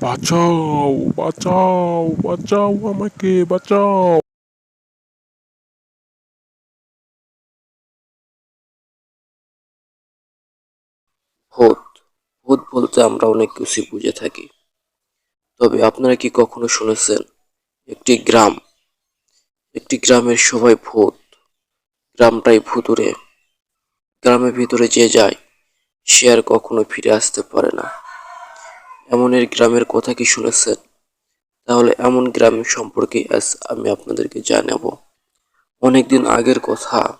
বাঁচাও বাঁচাও বাঁচাও আমাকে, বাঁচাও। ভূত ভূত বলতে আমরা অনেক কিছু বুঝে থাকি। তবে আপনারা কি কখনো শুনেছেন, একটি গ্রাম, একটি গ্রামের সবাই ভূত, গ্রামটাই ভুতুরে গ্রামের ভিতরে যে যায়, সে আর কখনো ফিরে আসতে পারে না। এমন এর গ্রামের কথা কি শুনেছেন? তাহলে এমন গ্রাম সম্পর্কে আজ আমি আপনাদেরকে জানাব। অনেকদিন আগের কথা।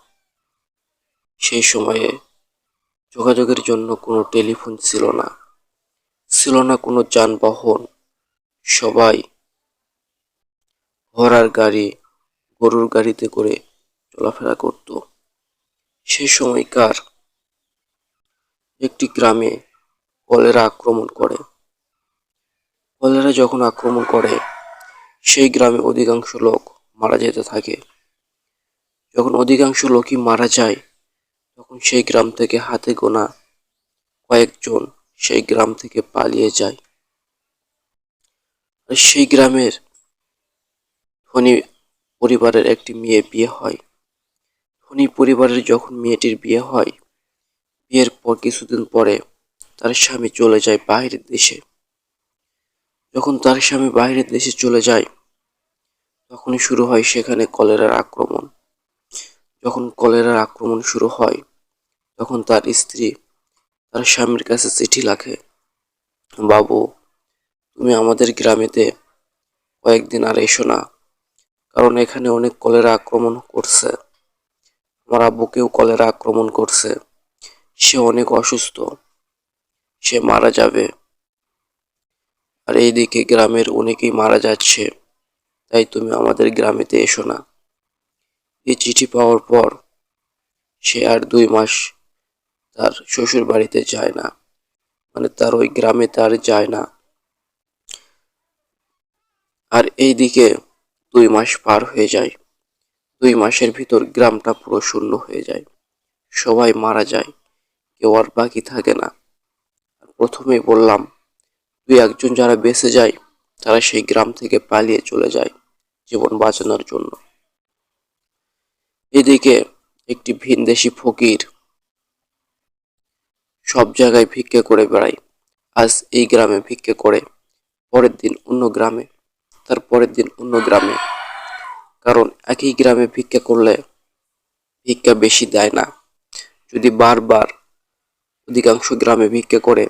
সেই সময়ে যোগাযোগের জন্য কোনো টেলিফোন ছিল না। ছিল না কোনো যানবাহন। সবাই ঘোড়ার গাড়ি, গরুর গাড়িতে করে চলাফেরা করত। সেই সময়কার একটি গ্রামে কলেরা আক্রমণ করে। কলেরা যখন আক্রমণ করে, সেই গ্রামে অধিকাংশ লোক মারা যেতে থাকে। যখন অধিকাংশ লোকই মারা যায়, তখন সেই গ্রাম থেকে হাতে গোনা কয়েকজন সেই গ্রাম থেকে পালিয়ে যায়। আর সেই গ্রামের ধনী পরিবারের একটি মেয়ে বিয়ে হয়। ধনী পরিবারের যখন মেয়েটির বিয়ে হয়, বিয়ের পর কিছুদিন পরে তার স্বামী চলে যায় বাইরের দেশে। যখন তার স্বামী বাইরের দেশে চলে যায়, তখনই শুরু হয় সেখানে কলেরার আক্রমণ। যখন কলেরার আক্রমণ শুরু হয়, তখন তার স্ত্রী তার স্বামীর কাছে চিঠি লেখে, বাবু, তুমি আমাদের গ্রামেতে কয়েকদিন আর এসো না, কারণ এখানে অনেক কলেরা আক্রমণ করছে। আমার আব্বুকেও কলেরা আক্রমণ করছে। সে অনেক অসুস্থ। সে মারা যাবে। আর এইদিকে গ্রামের অনেকেই মারা যাচ্ছে। তাই তুমি আমাদের গ্রামেতে এসো না। এই চিঠি পাওয়ার পর সে আর দুই মাস তার শ্বশুর বাড়িতে যায় না। মানে তার ওই গ্রামে তার যায় না। আর এইদিকে দুই মাস পার হয়ে যায়। দুই মাসের ভিতর গ্রামটা পুরো শূন্য হয়ে যায়। সবাই মারা যায়। কেউ আর বাকি থাকে না। আর প্রথমেই বললাম দুই একজন যারা বেঁচে যায়, তারা সেই গ্রাম থেকে পালিয়ে চলে যায় জীবন বাঁচানোর জন্য। এদিকে একটি ভিনদেশি ফকির সব জায়গায় ভিক্ষে করে বেড়ায়। আজ এই গ্রামে ভিক্ষে করে, পরের দিন অন্য গ্রামে, তার পরের দিন অন্য গ্রামে। কারণ একই গ্রামে ভিক্ষা করলে ভিক্ষা বেশি দেয় না। যদি বারবার অধিকাংশ গ্রামে ভিক্ষা করে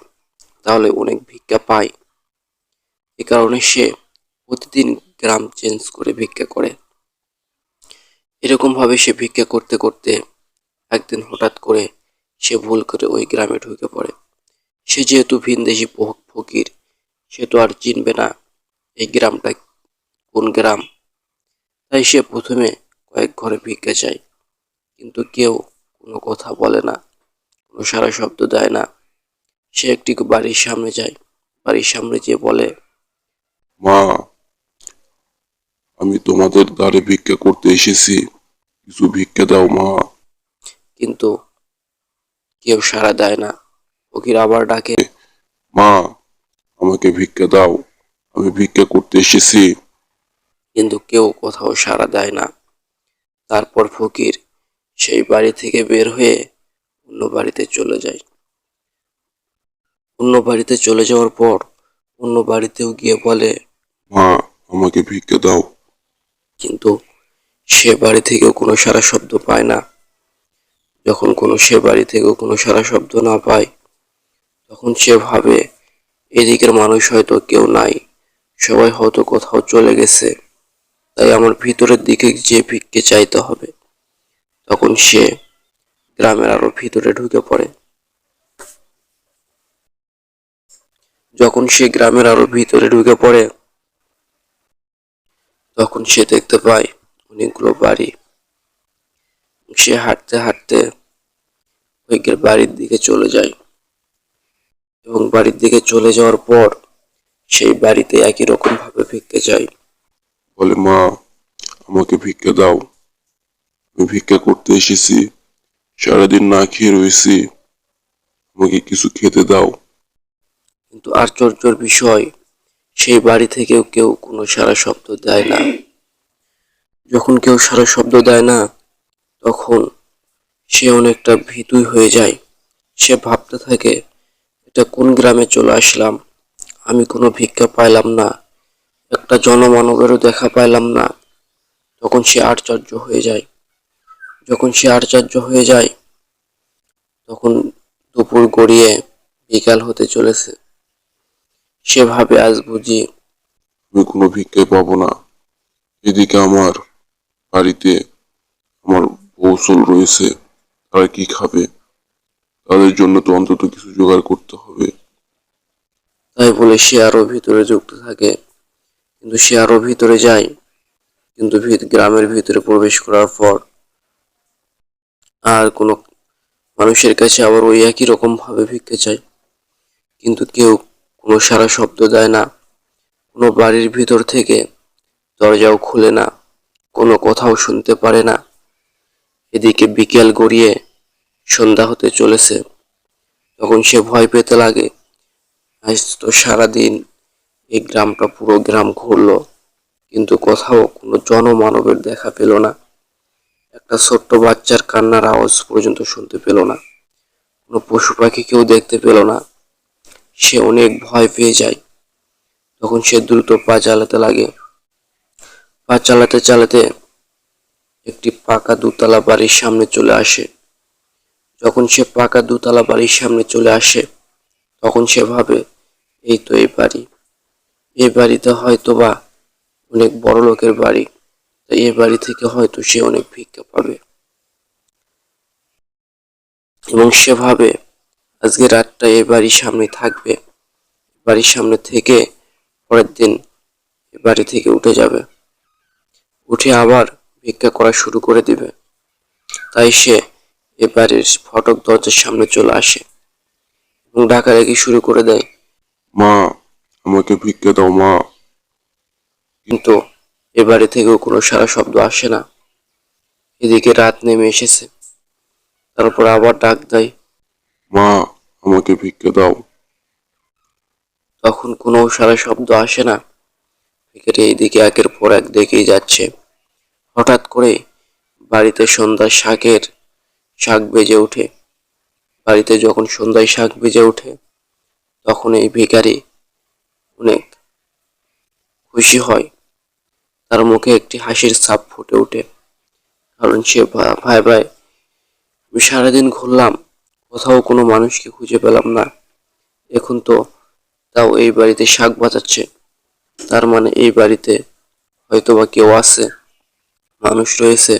তাহলে অনেক ভিক্ষা পায়। এ কারণে সে প্রতিদিন গ্রাম চেঞ্জ করে ভিক্ষা করে। এরকম ভাবে সে ভিক্ষা করতে করতে একদিন হঠাৎ করে সে ভুল করে ওই গ্রামে ঢুকে পড়ে। সে যেহেতু ভিনদেশি ফকির, সে তো আর চিনবে না এই গ্রামটা কোন গ্রাম। তাই সে প্রথমে কয়েক ঘরে ভিক্ষা চায়। কিন্তু কেউ কোনো কথা বলে না, কোনো সারা শব্দ দেয় না। সে একটি বাড়ির সামনে যায়। বাড়ির সামনে যেয়ে বলে মা আমি তোমাদের দ্বারে ভিক্ষা করতে এসেছি। কিছু ভিক্ষা দাও মা। কিন্তু কেউ সাড়া দেয় না। ফকির আবার ডাকে মা আমাকে ভিক্ষা দাও আমি ভিক্ষা করতে এসেছি। কিন্তু কেউ কোথাও সাড়া দেয় না। তারপর ফকির সেই বাড়ি থেকে বের হয়ে অন্য বাড়িতে চলে যায়। অন্য বাড়িতে চলে যাওয়ার পর অন্য বাড়িতেও গিয়ে বলে মা আমাকে ভিক্ষা দাও। কিন্তু সে বাড়ি থেকেও কোনো সারা শব্দ পায় না। যখন কোনো সে বাড়ি থেকেও কোনো সারা শব্দ না পায় তখন সে ভাবে এদিকের মানুষ হয়তো কেউ নাই সবাই হয়তো কোথাও চলে গেছে তাই আমার ভিতরের দিকে যে ভিক্ষে চাইতে হবে। তখন সে গ্রামের আরও ভিতরে ঢুকে পড়ে। যখন সে গ্রামের আরও ভিতরে ঢুকে পড়ে, তখন সে দেখতে পায় অনেকগুলো বাড়ি। সে হাঁটতে হাঁটতে ওই বাড়ির দিকে চলে যায় এবং বাড়ির দিকে চলে যাওয়ার পর সেই বাড়িতে একই রকম ভাবে ভিক্ষে যায় বলে, মা, আমাকে ভিক্ষা দাও। আমি ভিক্ষা করতে এসেছি, সারাদিন না খেয়ে রয়েছি। আমাকে কিছু খেতে দাও। কিন্তু আশ্চর্যের বিষয়, সেই বাড়ি থেকেও কেউ কোনো সারা শব্দ দেয় না। যখন কেউ সারা শব্দ দেয় না, তখন সে অনেকটা ভীতুই হয়ে যায়। সে ভাবতে থাকে, এটা কোন গ্রামে চলে আসলাম? আমি কোনো ভিক্ষা পাইলাম না। একটা জনমানবেরও দেখা পাইলাম না। তখন সে আশ্চর্য হয়ে যায়। যখন সে আশ্চর্য হয়ে যায়, তখন দুপুর গড়িয়ে বিকাল হতে চলেছে। সে ভাবে আজ বুঝি আমি কোনো ভিক্ষায় পাবো না। এদিকে আমার বাড়িতে আমার কৌশল রয়েছে তারা কি খাবে? তাদের জন্য তো অন্তত কিছু জোগাড় করতে হবে। তাই বলে সে আরও ভিতরে যুক্ত থাকে। কিন্তু সে আরও ভিতরে যায়। কিন্তু ভিত- গ্রামের ভিতরে প্রবেশ করার পর আর কোনো মানুষের কাছে আবার ওই একই রকম ভাবে ভিক্ষে চায়। কিন্তু কেউ কোনো সারা শব্দ দেয় না, কোনো বাড়ির ভিতর থেকে দরজাও খুলে না, কোনো কথাও শুনতে পারে না। এদিকে বিকেল গড়িয়ে সন্ধ্যা হতে চলেছে। তখন সে ভয় পেতে লাগে, আজ তো সারাদিন এই গ্রামটা পুরো গ্রাম ঘুরলো, কিন্তু কোথাও কোনো জনমানবের দেখা পেল না। একটা ছোট্ট বাচ্চার কান্নার আওয়াজ পর্যন্ত শুনতে পেল না। কোনো পশু পাখি কেউ দেখতে পেল না। সে অনেক ভয় পেয়ে যায়। তখন সে দ্রুত পা চালাতে লাগে। পা চালাতে চালাতে একটি পাকা দুতলা বাড়ির সামনে চলে আসে। যখন সে পাকা দুতলা বাড়ির সামনে চলে আসে, তখন সে ভাবে, এই তো এই বাড়ি। এই বাড়িতে হয়তো বা অনেক বড় লোকের বাড়ি, তাই এই বাড়ি থেকে হয়তো সে অনেক ভিক্ষা পাবে। এবং সে ভাবে আজকে রাতটা এই বাড়ির সামনে থাকবে। বাড়ির সামনে থেকে পরের দিন এ বাড়ি থেকে উঠে যাবে। উঠে আবার ভিক্ষা করা শুরু করে দিবে। তাই সে এ বাড়ির ফটক দরজার সামনে চলে আসে এবং ডাকাডাকি শুরু করে দেয়। মা আমাকে ভিক্ষা দাও মা। কিন্তু এ বাড়ি থেকেও কোনো সারা শব্দ আসে না। এদিকে রাত নেমে এসেছে। তারপর আবার ডাক দেয়। মা আমাকে ভিক্ষা দাও। তখন কোনো সারা শব্দ আসে না। ভিখারি এইদিকে একের পর এক দেখেই যাচ্ছে। হঠাৎ করে বাড়িতে সন্ধ্যায় শাকের শাক বেজে ওঠে। বাড়িতে যখন সন্ধ্যায় শাক বেজে ওঠে, তখন এই ভিখারি অনেক খুশি হয়। তার মুখে একটি হাসির ছাপ ফুটে ওঠে। কারণ সে ভাই ভাই, আমি সারাদিন ঘুরলাম। কোথাও কোনো মানুষকে খুঁজে পেলাম না। এখন তো তাও এই বাড়িতে শাক বাজাচ্ছে তার মানে এই বাড়িতে হয়তোবা কেউ আছে, মানুষ রয়েছে।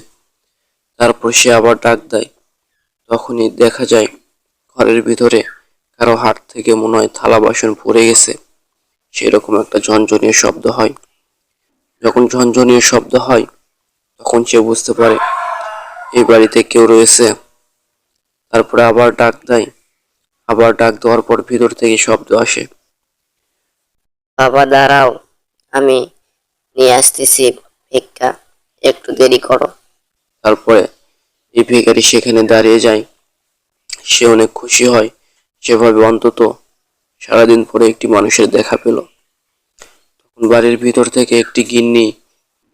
তারপর সে আবার ডাক দেয়। তখনই দেখা যায় ঘরের ভিতরে কারও হাত থেকে মনে হয় থালা বাসন পড়ে গেছে। সেরকম একটা ঝনঝনিয়ে শব্দ হয়। যখন ঝনঝনীয় শব্দ হয়, তখন সে বুঝতে পারে এই বাড়িতে কেউ রয়েছে। তারপরে আবার ডাক দেয়। আবার ডাক দেওয়ার পর ভিতর থেকে শব্দ আসে। বাবা দাঁড়াও আমি নিয়ে আসতেছি ভিক্ষা একটু দেরি করো। তারপরে এই ভিখারি সেখানে দাঁড়িয়ে যায়। সে অনেক খুশি হয়। সেভাবে অন্তত সারাদিন পরে একটি মানুষের দেখা পেল। তখন বাড়ির ভিতর থেকে একটি গিন্নি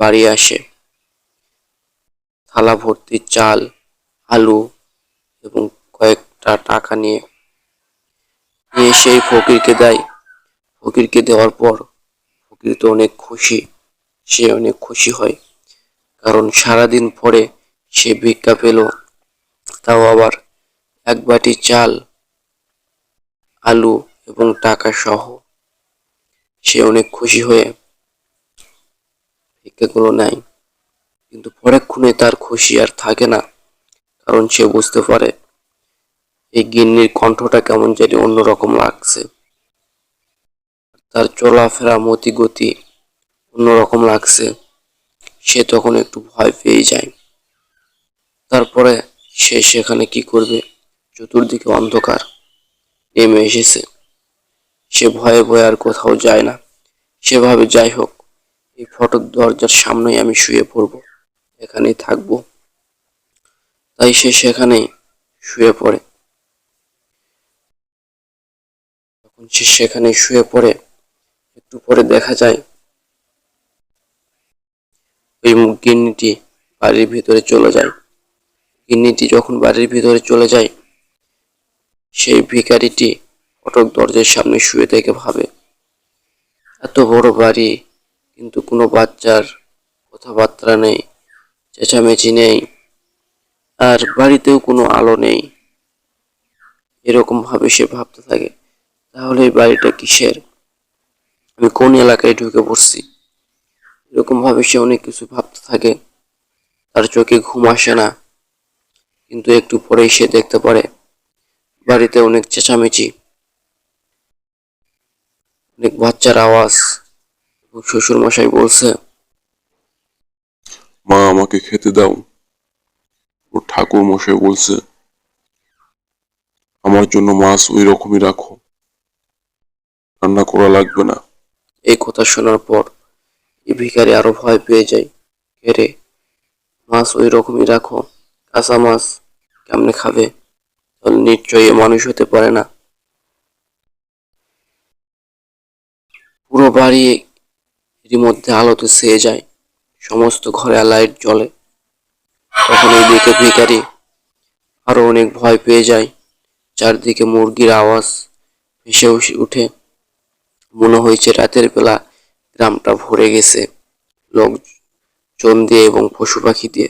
বাড়ি আসে। থালা ভর্তি চাল আলু এবং কয়েকটা টাকা নিয়ে নিয়ে সেই ফকিরকে দেয়। ফকিরকে দেওয়ার পর ফকির তো অনেক খুশি, সে অনেক খুশি হয়। কারণ সারাদিন পরে সে ভিক্ষা পেল, তাও আবার এক বাটি চাল, আলু এবং টাকা সহ। সে অনেক খুশি হয়ে ভিক্ষাগুলো নেয়। কিন্তু পরেক্ষণে তার খুশি আর থাকে না। কারণ সে বুঝতে পারে এই গিন্নির কণ্ঠটা কেমন জানি অন্যরকম লাগছে। তার চলাফেরা মতি গতি অন্যরকম লাগছে। সে তখন একটু ভয় পেয়ে যায়। তারপরে সে সেখানে কি করবে? চতুর্দিকে অন্ধকার। নেমে এসেছে। সে ভয়ে ভয়ে আর কোথাও যায় না। সেভাবে যাই হোক, এই ফটক দরজার সামনেই আমি শুয়ে পড়ব। এখানেই থাকব। তাই সে সেখানেই শুয়ে পড়ে। তখন সে সেখানে শুয়ে পড়ে, একটু পরে দেখা যায়, ওই গিন্নিটি বাড়ির ভিতরে চলে যায়। গিন্নিটি যখন বাড়ির ভিতরে চলে যায়, সেই ভিখারিটি ফটক দরজার সামনে শুয়ে থেকে ভাবে, এত বড় বাড়ি, কিন্তু কোনো বাচ্চার কথাবার্তা নেই, চেঁচামেচি নেই আর বাড়িতেও কোনো আলো নেই। এরকম ভাবে সে ভাবতে থাকে, তাহলে এই বাড়িটা কিসের? আমি কোন এলাকায় ঢুকে পড়ছি? এরকম ভাবে সে অনেক কিছু ভাবতে থাকে। তার চোখে ঘুম আসে না, কিন্তু একটু পরেই সে দেখতে পারে, বাড়িতে অনেক চেঁচামেচি, অনেক বাচ্চার আওয়াজ শ্বশুর মশাই বলছে, মা, আমাকে খেতে দাও। ঠাকুর মশাই বলছে, আমার জন্য মাছ ওই রকমই রাখো। রান্না করা লাগবে না। এই কথা শোনার পর এই ভিখারি আরও ভয় পেয়ে যায়। এরে মাছ ওই রকমই রাখো। কাঁচা মাছ কেমনে খাবে? তাহলে নিশ্চয়ই মানুষ হতে পারে না। পুরো বাড়ি এরই মধ্যে আলোতে ছেয়ে যায়। সমস্ত ঘরে লাইট জ্বলে। তখন ওই এইদিকে ভিখারি আরও অনেক ভয় পেয়ে যায়। চারদিকে মুরগির আওয়াজ ভেসে উঠে। মনে হয়েছে রাতের বেলা গ্রামটা ভরে গেছে লোকজন দিয়ে এবং পশু পাখি দিয়ে।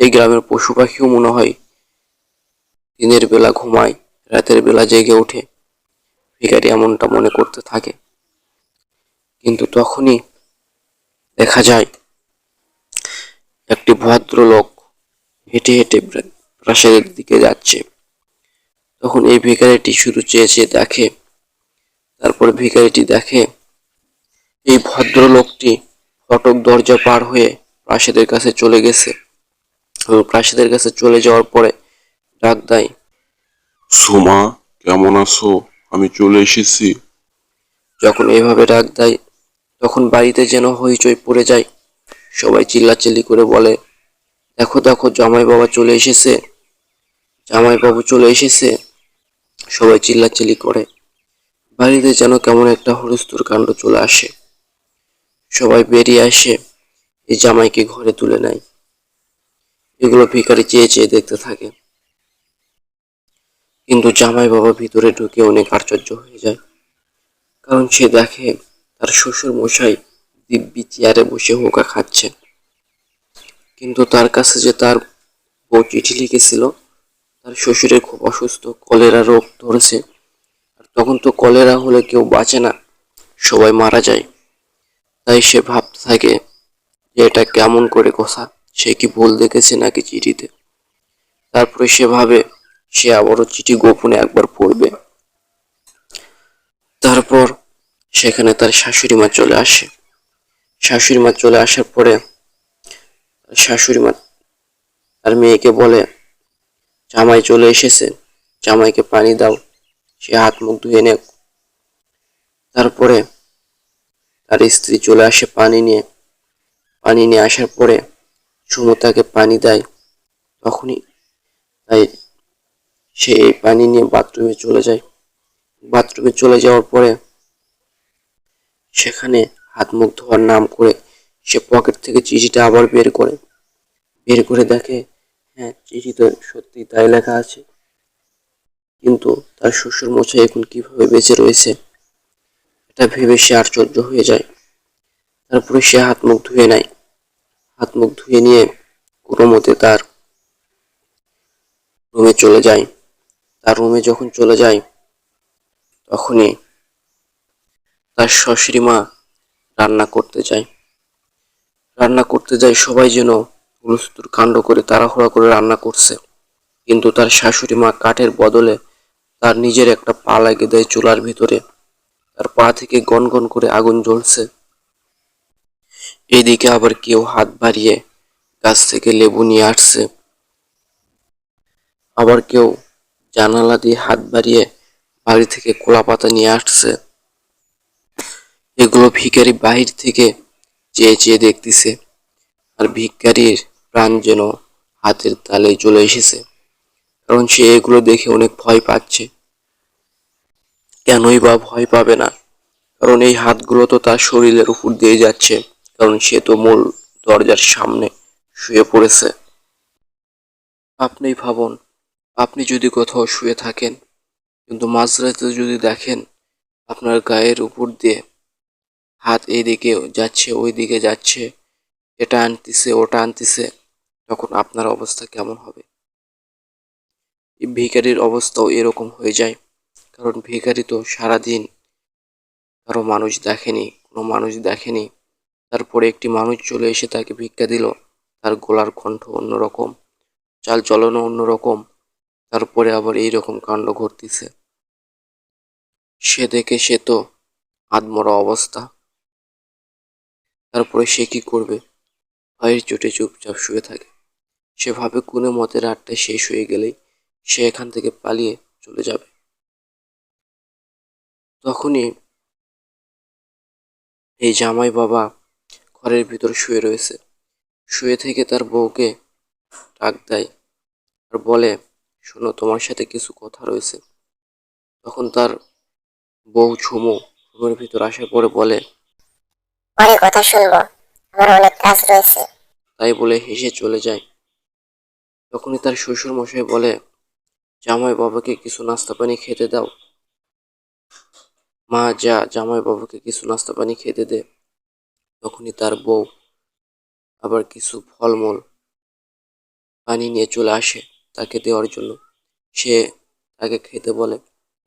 এই গ্রামের পশু পাখিও মনে হয় দিনের বেলা ঘুমায়, রাতের বেলা জেগে ওঠে। ভিখারি এমনটা মনে করতে থাকে। কিন্তু তখনই দেখা যায় একটি ভদ্রলোক হেঁটে হেঁটে প্রাসাদের দিকে যাচ্ছে। তখন এই ভিখারিটি শুধু চেয়ে চেয়ে দেখে তারপর ভিখারিটি দেখে এই ভদ্রলোকটি ফটক দরজা পার হয়ে প্রাসাদের কাছে চলে গেছে। এবং প্রাসাদের কাছে চলে যাওয়ার পরে ডাক দেয় সোমা কেমন আছো? আমি চলে এসেছি। যখন এইভাবে ডাক দেয় তখন বাড়িতে যেন হইচই পড়ে যায় সবাই চিল্লাচিল্লি করে বলে, দেখো দেখো, জামাই বাবা চলে এসেছে। জামাই বাবু চলে এসেছে। সবাই চিল্লাচিল্লি করে। বাড়িতে যেন কেমন একটা হুলস্থুর কাণ্ড চলে আসে। সবাই বেরিয়ে আসে, এই জামাইকে ঘরে তুলে নেয়। এগুলো ভিখারি চেয়ে চেয়ে দেখতে থাকে। কিন্তু জামাই বাবা ভিতরে ঢুকে অনেক আশ্চর্য হয়ে যায়। কারণ সে দেখে তার শ্বশুর মশাই দিব্যি চেয়ারে বসে হোকা খাচ্ছে। কিন্তু তার কাছে যে তার বউ চিঠি লিখেছিল, তার শ্বশুরের খুব অসুস্থ, কলেরা রোগ ধরেছে। আর তখন তো কলেরা হলে কেউ বাঁচে না, সবাই মারা যায়। তাই সে ভাবতে থাকে যে এটা কেমন করে কথা, সে কি ভুল দেখেছে নাকি চিঠিতে? তারপরে সে ভাবে সে আবারও চিঠি গোপনে একবার পড়বে। তারপর সেখানে তার শাশুড়ি মা চলে আসে। শাশুড়ি মা চলে আসার পরে শাশুড়ি মা তার মেয়েকে বলে, জামাই চলে এসেছে, জামাইকে পানি দাও, সে হাত মুখ ধুয়ে নেক। তারপরে তার স্ত্রী চলে আসে পানি নিয়ে। পানি নিয়ে আসার পরে সুমো তাকে পানি দেয়। তখনই তাই সে এই পানি নিয়ে বাথরুমে চলে যায়। বাথরুমে চলে যাওয়ার পরে সেখানে হাত মুখ ধোয়ার নাম করে সে পকেট থেকে চিঠিটা আবার বের করে। বের করে দেখে হ্যাঁ চিঠিতে সত্যি তাই লেখা আছে। কিন্তু তার শ্বশুর মশাই এখন কীভাবে বেঁচে রয়েছে, এটা ভেবে সে আশ্চর্য হয়ে যায়। তারপরে সে হাত মুখ ধুয়ে নেয়। হাত মুখ ধুয়ে নিয়ে কোনো মতে তার রুমে চলে যায়। তার রুমে যখন চলে যায়, তখনই তার শাশুড়ি মা রান্না করতে যায় রান্না করতে যায় সবাই যেন হুলস্থুর কাণ্ড করে তাড়াহুড়া করে রান্না করছে। কিন্তু তার শাশুড়ি মা কাঠের বদলে তার নিজের একটা পা লাগিয়ে দেয় চুলার ভিতরে। তার পা থেকে গনগন করে আগুন জ্বলছে। এদিকে আবার কেউ হাত বাড়িয়ে গাছ থেকে লেবু নিয়ে আসছে। আবার কেউ জানালা দিয়ে হাত বাড়িয়ে বাড়ি থেকে কলা পাতা নিয়ে আসছে। এগুলো ভিখারি বাহির থেকে চেয়ে চেয়ে দেখতেছে। আর ভিখারির প্রাণ যেন হাতের তালে চলে এসেছে। কারণ সে এগুলো দেখে অনেক ভয় পাচ্ছে। কেনই বা ভয় পাবে না? কারণ এই হাতগুলো তো তার শরীরের উপর দিয়ে যাচ্ছে। কারণ সে তো মূল দরজার সামনে শুয়ে পড়েছে। আপনি ভাবুন, আপনি যদি কোথাও শুয়ে থাকেন, কিন্তু মাঝরাতে যদি দেখেন আপনার গায়ের উপর দিয়ে হাত এইদিকে যাচ্ছে ওই দিকে যাচ্ছে, এটা আনতেছে, ওটা আনতেছে, তখন আপনার অবস্থা কেমন হবে? ভিখারির অবস্থাও এরকম হয়ে যায়, কারণ ভিখারি তো সারাদিন কারও মানুষ দেখেনি, কোনো মানুষ দেখেনি। তারপরে একটি মানুষ চলে এসে তাকে ভিক্ষা দিল, তার গলার কণ্ঠ অন্যরকম, চাল চলনও অন্যরকম, তারপরে আবার এই রকম কাণ্ড ঘটতেছে। সে দেখে সে তো আদমরা অবস্থা। তারপরে সে কি করবে? ভয়ের চোটে চুপচাপ শুয়ে থাকে। সে ভাবে কোনো মতে রাতটা শেষ হয়ে গেলেই সে এখান থেকে পালিয়ে চলে যাবে। তখনই এই জামাই বাবা ঘরের ভিতর শুয়ে রয়েছে। শুয়ে থেকে তার বউকে ডাক দেয় আর বলে, শোনো, তোমার সাথে কিছু কথা রয়েছে। তখন তার বউ ঝুমু রুমের ভিতর আসার পরে বলে পরে কথা শুনব। আমার অনেক কাজ রয়েছে। তাই বলে হেসে চলে যায়। তখনই তার শ্বশুর মশাই বলে, জামাই বাবাকে কিছু নাস্তা পানি খেতে দাও। মা, যা, জামাই বাবাকে কিছু নাস্তা পানি খেতে দে। তখনই তার বউ আবার কিছু ফলমূল পানি নিয়ে চলে আসে তাকে দেওয়ার জন্য। সে তাকে খেতে বলে,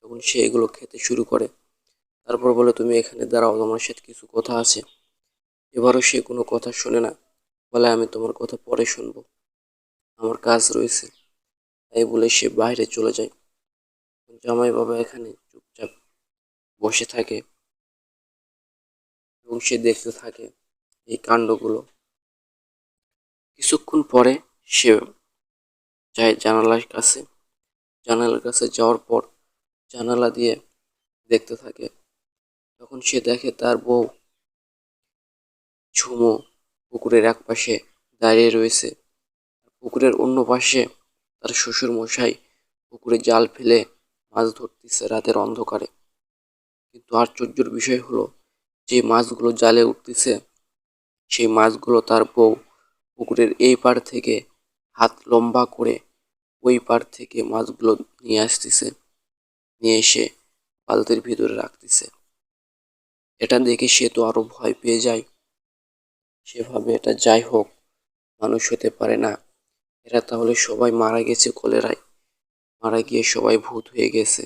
তখন সে এগুলো খেতে শুরু করে। তারপর বলে, তুমি এখানে দাঁড়াও আমার সাথে কিছু কথা আছে। এবারও সে কোনো কথা শোনে না, বলে আমি তোমার কথা পরে শুনব। আমার কাজ রয়েছে, তাই বলে সে বাইরে চলে যায়। জামাই বাবা এখানে চুপচাপ বসে থাকে এবং সে দেখতে থাকে এই কাণ্ডগুলো। কিছুক্ষণ পরে সে যায় জানালার কাছে। জানালার কাছে যাওয়ার পর জানালা দিয়ে দেখতে থাকে, তখন সে দেখে তার বউ ঝুমো পুকুরের এক পাশে দাঁড়িয়ে রয়েছে। পুকুরের অন্য পাশে তার শ্বশুর মশাই পুকুরে জাল ফেলে মাছ ধরতেছে রাতের অন্ধকারে। কিন্তু আশ্চর্যের বিষয় হলো, যে মাছগুলো জালে উঠতেছে, সেই মাছগুলো তার বউ পুকুরের এই পার থেকে হাত লম্বা করে ওই পার থেকে মাছগুলো নিয়ে আসতেছে, নিয়ে এসে বালতির ভিতরে রাখতেছে। এটা দেখে সে তো আরও ভয় পেয়ে যায়। সেভাবে এটা যাই হোক, মানুষ হতে পারে না। এরা তাহলে সবাই মারা গেছে কলেরায়। মারা গিয়ে সবাই ভূত হয়ে গেছে।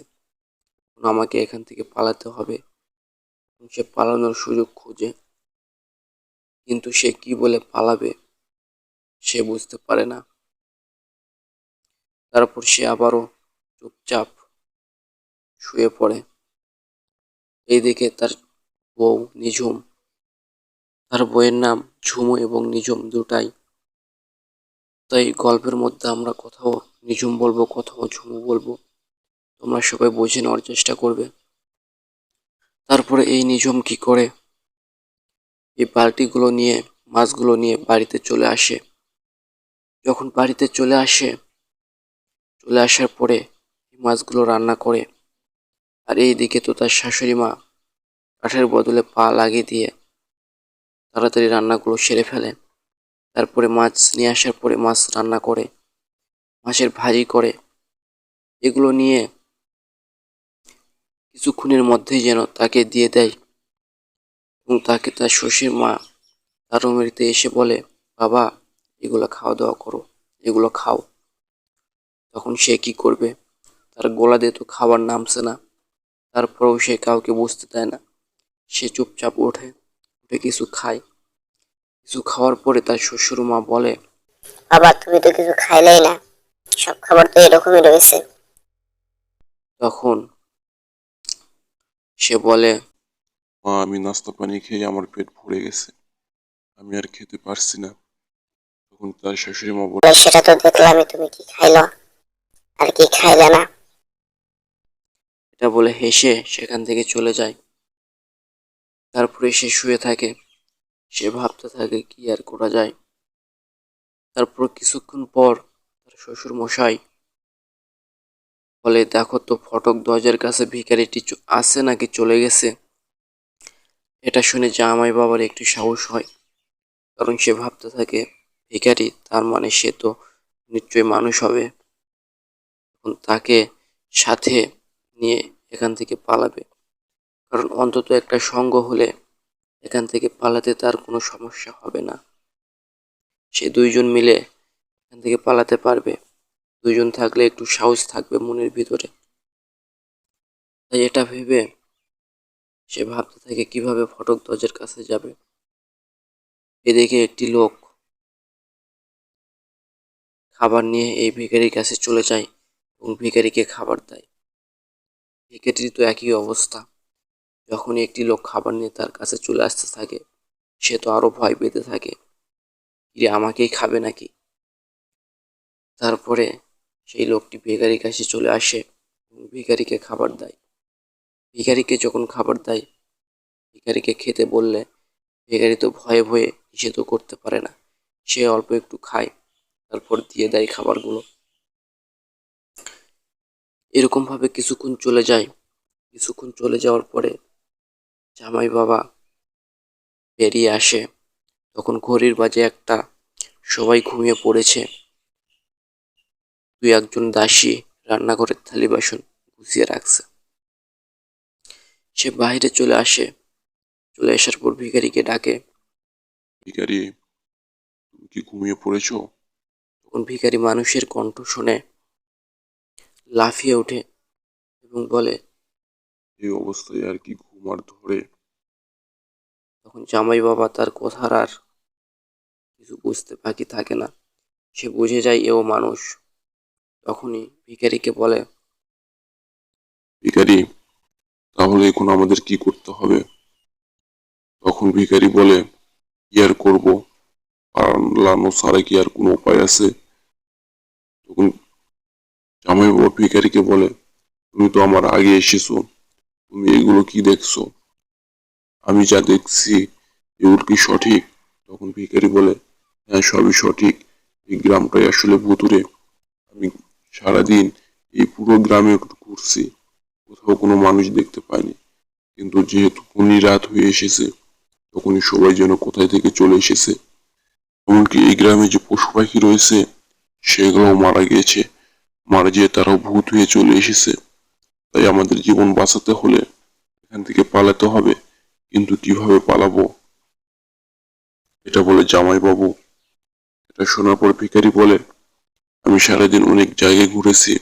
এখন আমাকে এখান থেকে পালাতে হবে। সে পালানোর সুযোগ খোঁজে। কিন্তু সে কি বলে পালাবে, সে বুঝতে পারে না। তারপর সে আবারও চুপচাপ শুয়ে পড়ে। এইদিকে তার বউ নিঝুম। তার বইয়ের নাম ঝুমু এবং নিঝুম দুটাই। তাই গল্পের মধ্যে আমরা কোথাও নিঝুম বলব, কোথাও ঝুমু বলব, তোমরা সবাই বুঝে নেওয়ার চেষ্টা করবে। তারপরে এই নিঝুম কি করে? এই বালতিগুলো নিয়ে, মাছগুলো নিয়ে বাড়িতে চলে আসে। যখন বাড়িতে চলে আসে, চলে আসার পরে এই মাছগুলো রান্না করে। আর এই দিকে তো তার শাশুড়ি মা কাঠের বদলে পা লাগিয়ে দিয়ে তাড়াতাড়ি রান্নাগুলো সেরে ফেলে তারপরে মাছ নিয়ে আসার পরে মাছ রান্না করে, মাছের ভাজি করে। এগুলো নিয়ে কিছুক্ষণের মধ্যেই যেন তাকে দিয়ে দেয় এবং তাকে তার শ্বশুর মা তার রুমেতে এসে বলে, বাবা, এগুলো খাওয়া দাওয়া করো, এগুলো খাও। তখন সে কি করবে? তার গোলা দিয়ে তো খাবার নামছে না। তারপরেও সে কাউকে বুঝতে দেয় না। সে চুপচাপ ওঠে। উঠে কিছু খায়। কিছু খাওয়ার পরে তার শ্বশুর মা বলে বাবা তুমি তো কিছু খাইলেই না। সব খাবার তো এরকমই রয়েছে। তখন সে বলে মা আমি নাস্তা পানি খেয়ে আমার পেট ভরে গেছে। আমি আর খেতে পারছি না। তখন তার শাশুড়ি মা বলে বলে, সেটা তো দেখলামই তুমি কি খাইলো? আর কি খাইলে না? এটা বলে হেসে সেখান থেকে চলে যায়। তারপরে সে শুয়ে থাকে। সে ভাবতে থাকে, কি আর করা যায়? তারপর কিছুক্ষণ পর তার শ্বশুর মশাই বলে, দেখো তো, ফটক দরজার কাছে ভিখারিটি চ- আছে নাকি, চলে গেছে? এটা শুনে জামাই বাবার একটু সাহস হয়, কারণ সে ভাবতে থাকে, ভিখারি তার মানে সে তো নিশ্চয়ই মানুষ হবে। তাকে সাথে নিয়ে এখান থেকে পালাবে। কারণ অন্তত একটা সঙ্গ হলে এখান থেকে পালাতে তার কোনো সমস্যা হবে না। সে দুইজন মিলে এখান থেকে পালাতে পারবে। দুইজন থাকলে একটু সাহস থাকবে মনের ভিতরে। তাই এটা ভেবে সে ভাবতে থাকে কীভাবে ফটক দরজার কাছে যাবে। এদিকে একটি লোক খাবার নিয়ে এই ভিখারির কাছে চলে যায় এবং ভিখারিকে খাবার দেয়। ভিখারির তো একই অবস্থা। যখনই একটি লোক খাবার নিয়ে তার কাছে চলে আসতে থাকে, সে তো আরও ভয় পেতে থাকে। কিরে, আমাকেই খাবে নাকি? তারপরে সেই লোকটি ভিখারির কাছে চলে আসে এবং ভিখারিকে খাবার দেয়। ভিখারিকে যখন খাবার দেয়, ভিখারিকে খেতে বললে, ভিখারি তো ভয়ে ভয়ে নিষেধ করতে পারে না। সে অল্প একটু খায়, তারপর দিয়ে দেয় খাবারগুলো। এরকমভাবে কিছুক্ষণ চলে যায়। কিছুক্ষণ চলে যাওয়ার পরে জামাই বাবা বেরিয়ে আসে। তখন ঘড়ির বাজে একটা সবাই ঘুমিয়ে পড়েছে। দুই একজন দাসী রান্নাঘরের থালি বাসন গুছিয়ে রাখছে। সে বাইরে চলে আসে। চলে আসার পর ভিখারিকে ডাকে ভিখারি তুমি কি ঘুমিয়ে পড়েছো? তখন ভিখারি মানুষের কণ্ঠ শুনে লাফিয়ে ওঠে এবং বলে এই অবস্থায় আর কি ঘুম আর ধরে। তখন জামাই বাবা তার কথার আর কিছু বুঝতে বাকি থাকে না। সে বুঝে যায় এও মানুষ। তখনই ভিখারিকে বলে ভিখারি তাহলে এখন আমাদের কি করতে হবে? তখন ভিখারি বলে কি আর করব? পালানো ছাড়া কি আর কোনো উপায় আছে? তখন জামাই বাবা ভিখারিকে বলে তুমি তো আমার আগে এসেছ। তুমি এগুলো কি দেখছ? আমি যা দেখছি, এগুলো কি সঠিক? তখন ভিখারি বলে হ্যাঁ সবই সঠিক। এই গ্রামটাই আসলে ভুতুরে আমি সারাদিন এই পুরো গ্রামে ঘুরছি। কোথাও কোনো মানুষ দেখতে পাইনি। কিন্তু যেহেতু কোনি রাত হয়ে এসেছে, তখনই সবাই যেন কোথায় থেকে চলে এসেছে। এমনকি এই গ্রামে যে পশু পাখি রয়েছে, সেগুলোও মারা গিয়েছে। মারা যেয়ে তারাও ভূত হয়ে চলে এসেছে। তাই আমাদের জীবন বাঁচাতে হলে এখান থেকে পালাতে হবে, কিন্তু কীভাবে পালাবো? এটা বলে জামাই বাবু এটা শোনার পর ভিখারি বলে, আমি সারাদিন অনেক জায়গায় ঘুরেছি,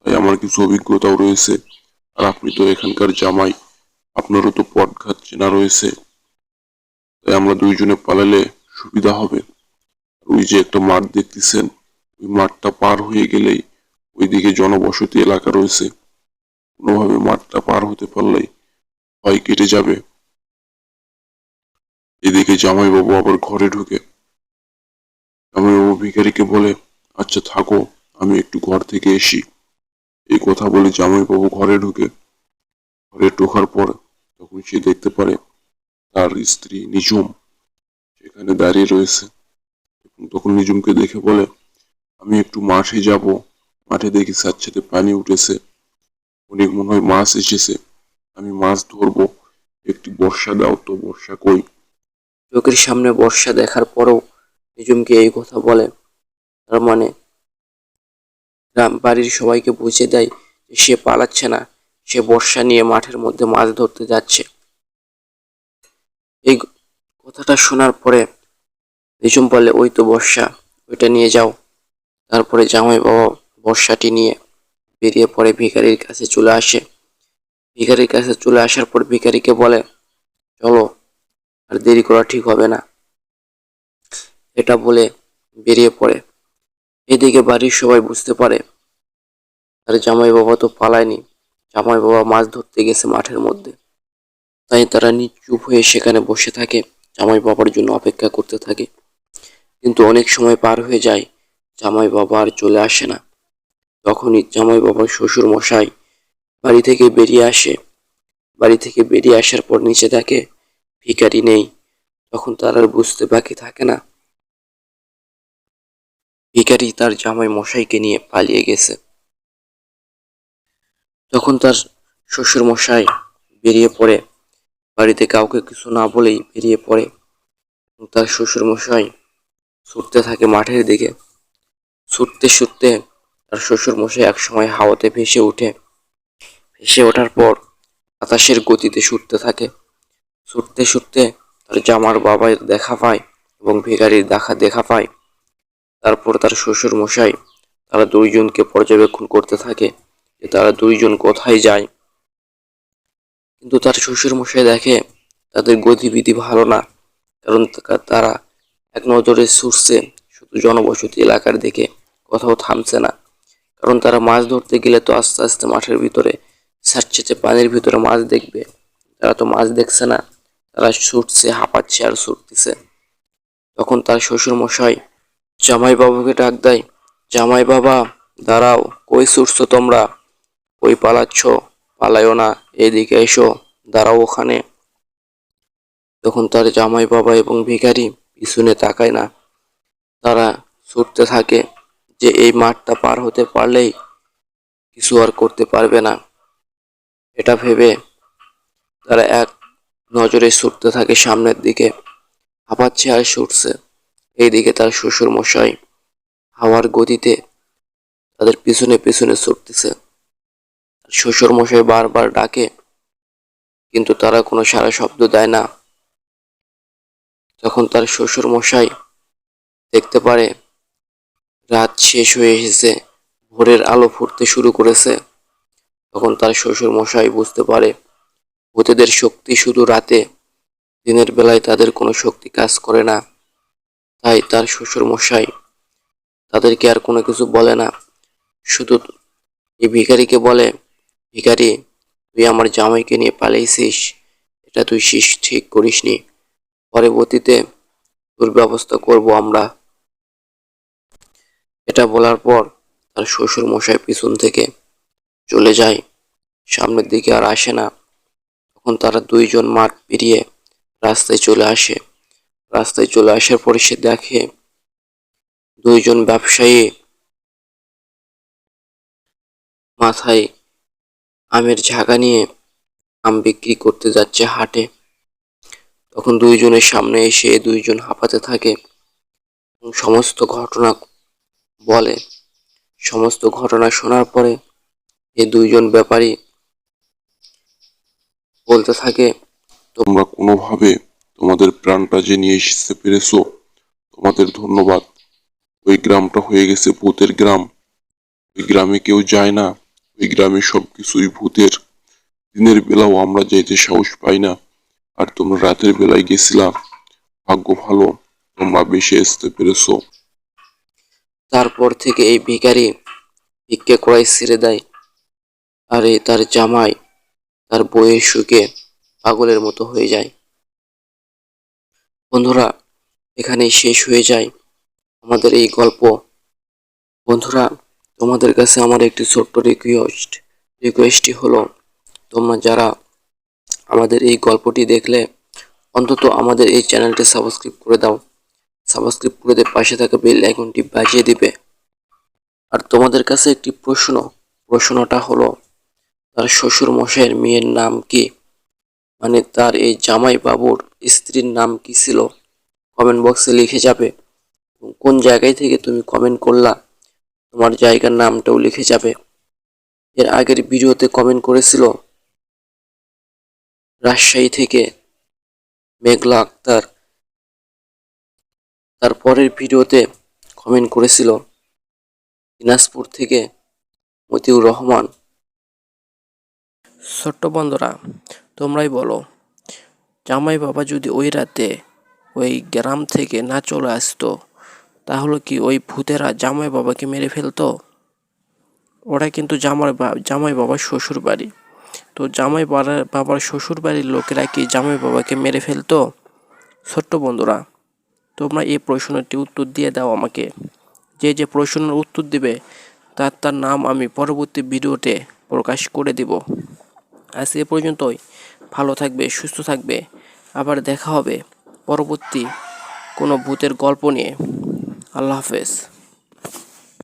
তাই আমার কিছু অভিজ্ঞতাও রয়েছে। আর আপনি তো এখানকার জামাই, আপনারও তো পথঘাট চেনা রয়েছে। তাই আমরা দুইজনে পালালে সুবিধা হবে। ওই যে একটা মাঠ দেখতেছেন, ওই মাঠটা পার হয়ে গেলেই ওইদিকে জনবসতি এলাকা রয়েছে। কোনোভাবে মাঠটা পার হতে পারলেই ভয় কেটে যাবে। এদিকে জামাইবাবু আবার ঘরে ঢুকে। জামাইবাবু ভিখারিকে বলে আচ্ছা থাকো, আমি একটু ঘর থেকে এসি। এই কথা বলে জামাইবাবু ঘরে ঢুকে। ঘরে ঢোকার পর তখন সে দেখতে পারে তার স্ত্রী নিজুম সেখানে দাঁড়িয়ে রয়েছে। তখন নিজুমকে দেখে বলে, আমি একটু মাঠে যাব। মাঠে দেখি সাথে পানি উঠেছে। অনেক মনে হয় মাছ এসেছে। আমি মাছ ধরবো। একটি বর্ষা দাও তো, বর্ষা কই? চোখের সামনে বর্ষা দেখার পরও নিজুমকে এই কথা বলে। তার মানে গ্রাম বাড়ির সবাইকে বুঝে দেয় যে সে পালাচ্ছে না, সে বর্ষা নিয়ে মাঠের মধ্যে মাছ ধরতে যাচ্ছে। এই কথাটা শোনার পরে নিজুম বলে, ওই তো বর্ষা, ওইটা নিয়ে যাও। তারপরে জামাই বাবা বর্ষাটি নিয়ে বেরিয়ে পড়ে ভিখারির কাছে চলে আসে। ভিখারির কাছে চলে আসার পর ভিখারিকে বলে, চলো, আর দেরি করা ঠিক হবে না। এটা বলে বেরিয়ে পড়ে। এদিকে বাড়ির সবাই বুঝতে পারে, আর জামাই বাবা তো পালায়নি। জামাই বাবা মাছ ধরতে গেছে মাঠের মধ্যে। তাই তারা নিচুপ হয়ে সেখানে বসে থাকে। জামাই বাবার জন্য অপেক্ষা করতে থাকে। কিন্তু অনেক সময় পার হয়ে যায়। জামাই বাবা আর চলে আসে না। তখনই জামাই বাবার শ্বশুর মশাই বাড়ি থেকে বেরিয়ে আসে। বাড়ি থেকে বেরিয়ে আসার পর নিচে দেখে ভিখারি নেই। তখন তার আর বুঝতে বাকি থাকে না। ভিখারি তার জামাই মশাইকে নিয়ে পালিয়ে গেছে। তখন তার শ্বশুর মশাই বেরিয়ে পড়ে। বাড়িতে কাউকে কিছু না বলেই বেরিয়ে পড়ে। তার শ্বশুর মশাই ছুটতে থাকে মাঠের দিকে। ছুটতে ছুটতে তার শ্বশুর মশাই একসময় হাওয়াতে ভেসে ওঠে ভেসে ওঠার পর বাতাসের গতিতে ছুটতে থাকে। ছুটতে ছুটতে তার জামার বাবার দেখা পায় এবং ভিখারির দেখা দেখা পায়। তারপর তার শ্বশুর মশাই তারা দুইজনকে পর্যবেক্ষণ করতে থাকে যে তারা দুইজন কোথায় যায়। কিন্তু তার শ্বশুর মশাই দেখে তাদের গতিবিধি ভালো না, কারণ তারা এক নজরে ছুটছে, শুধু জনবসতি এলাকার দিকে, কোথাও থামছে না। কারণ তারা মাছ ধরতে গেলে তো আস্তে আস্তে মাঠের ভিতরে স্যাঁতসেঁতে পানির ভিতরে মাছ দেখবে। তারা তো মাছ দেখছে না। তারা ছুটছে, হাঁপাচ্ছে আর ছুটতেছে। তখন তার শ্বশুর মশাই জামাই বাবুকে ডাক দেয়, জামাই বাবা, দাঁড়াও, কই ছুটছো তোমরা? কই পালাচ্ছ? পালায়ও না, এদিকে এসো, দাঁড়াও ওখানে। তখন তার জামাই বাবা এবং ভিখারি পিছনে তাকায় না। তারা ছুটতে থাকে। যে এই মাঠটা পার হতে পারলেই কিছু আর করতে পারবে না। এটা ভেবে তারা এক নজরে ছুটতে থাকে সামনের দিকে। হাঁপাচ্ছে আর ছুটছে। এইদিকে তার শ্বশুর মশাই হাওয়ার গতিতে তাদের পিছনে পিছনে ছুটতেছে। শ্বশুর মশাই বারবার ডাকে, কিন্তু তারা কোনো সারা শব্দ দেয় না। তখন তার শ্বশুর মশাই দেখতে পারে রাত শেষ হয়ে এসেছে। ভোরের আলো ফুটতে শুরু করেছে। তখন তার শ্বশুর মশাই বুঝতে পারে, ভূতেদের শক্তি শুধু রাতে, দিনের বেলায় তাদের কোনো শক্তি কাজ করে না। তাই তার শ্বশুর মশাই তাদেরকে আর কোনো কিছু বলে না। শুধু এই ভিখারিকে বলে, ভিখারি, তুই আমার জামাইকে নিয়ে পালিয়েছিস এটা তুই শিস ঠিক করিসনি। পরবর্তীতে তোর ব্যবস্থা করব আমরা। এটা বলার পর তার শ্বশুর মশাই পিছন থেকে চলে যায়। সামনের দিকে আর আসে না। তখন তারা দুইজন মাঠ পেরিয়ে রাস্তায় চলে আসে। রাস্তায় চলে আসার পরে সে দেখে দুইজন ব্যবসায়ী মাথায় আমের ঝাঁকা নিয়ে আম বিক্রি করতে যাচ্ছে হাটে। তখন দুইজনের সামনে এসে দুইজন হাঁপাতে থাকে। সমস্ত ঘটনা বলে। সমস্ত ঘটনা শোনার পরে এই দুইজন ব্যাপারী বলতে থাকে, তোমরা কোনোভাবে তোমাদের প্রাণটা যে নিয়ে এসতে পেরেছ, তোমাদের ধন্যবাদ। ওই গ্রামটা হয়ে গেছে ভূতের গ্রাম। ওই গ্রামে কেউ যায় না। ওই গ্রামে সবকিছুই ভূতের। দিনের বেলাও আমরা যাইতে সাহস পাই না। আর তোমরা রাতের বেলায় গেছিলা। ভাগ্য ভালো, তোমরা বেশি আসতে পেরেছ। তারপর থেকে এই ভিখারি ভিক্ষে করাই ছেড়ে দেয়। আর এই তার জামাই, তার বইয়ের সুখে পাগলের মতো হয়ে যায়। বন্ধুরা, এখানেই শেষ হয়ে যায় আমাদের এই গল্প। বন্ধুরা, তোমাদের কাছে আমার একটি ছোট্ট রিকোয়েস্ট রিকোয়েস্টটি হলো, তোমরা যারা আমাদের এই গল্পটি দেখলে, অন্তত আমাদের এই চ্যানেলটি সাবস্ক্রাইব করে দাও। সাবস্ক্রাইব করে দিয়ে পাশে থাকা বেল আইকনটি বাজিয়ে দিবে। আর তোমাদের কাছে একটি প্রশ্ন, প্রশ্নটা হলো, তার শ্বশুর মশাইয়ের মেয়ের নাম কি? মানে তার এই জামাই বাবুর স্ত্রীর নাম কি ছিল? কমেন্ট বক্সে লিখে যাবে। কোন জায়গায় থেকে তুমি কমেন্ট করলা, তোমার জায়গার নামটাও লিখে যাবে। এর আগের ভিডিওতে কমেন্ট করেছিল, রাজশাহী থেকে মেঘলা আক্তার। তার পরের ভিডিওতে কমেন্ট করেছিল দিনাজপুর থেকে মতিউর রহমান। ছোট্ট বন্ধুরা, তোমরাই বলো, জামাই বাবা যদি ওই রাতে ওই গ্রাম থেকে না চলে আসতো, তাহলে কি ওই ভূতেরা জামাই বাবাকে মেরে ফেলতো? ওরা কিন্তু জামাই বা, জামাই বাবার শ্বশুর বাড়ি তো জামাই বাবার শ্বশুর বাড়ির লোকেরা কি জামাই বাবাকে মেরে ফেলতো? ছোট্ট বন্ধুরা তোমরা এই প্রশ্নটি উত্তর দিয়ে দাও আমাকে। যে যে প্রশ্নের উত্তর দিবে, তার তার নাম আমি পরবর্তী ভিডিওতে প্রকাশ করে দিব। আজ এ পর্যন্তই। ভালো থাকবে, সুস্থ থাকবে। আবার দেখা হবে পরবর্তী কোনো ভূতের গল্প নিয়ে। আল্লাহ হাফেজ।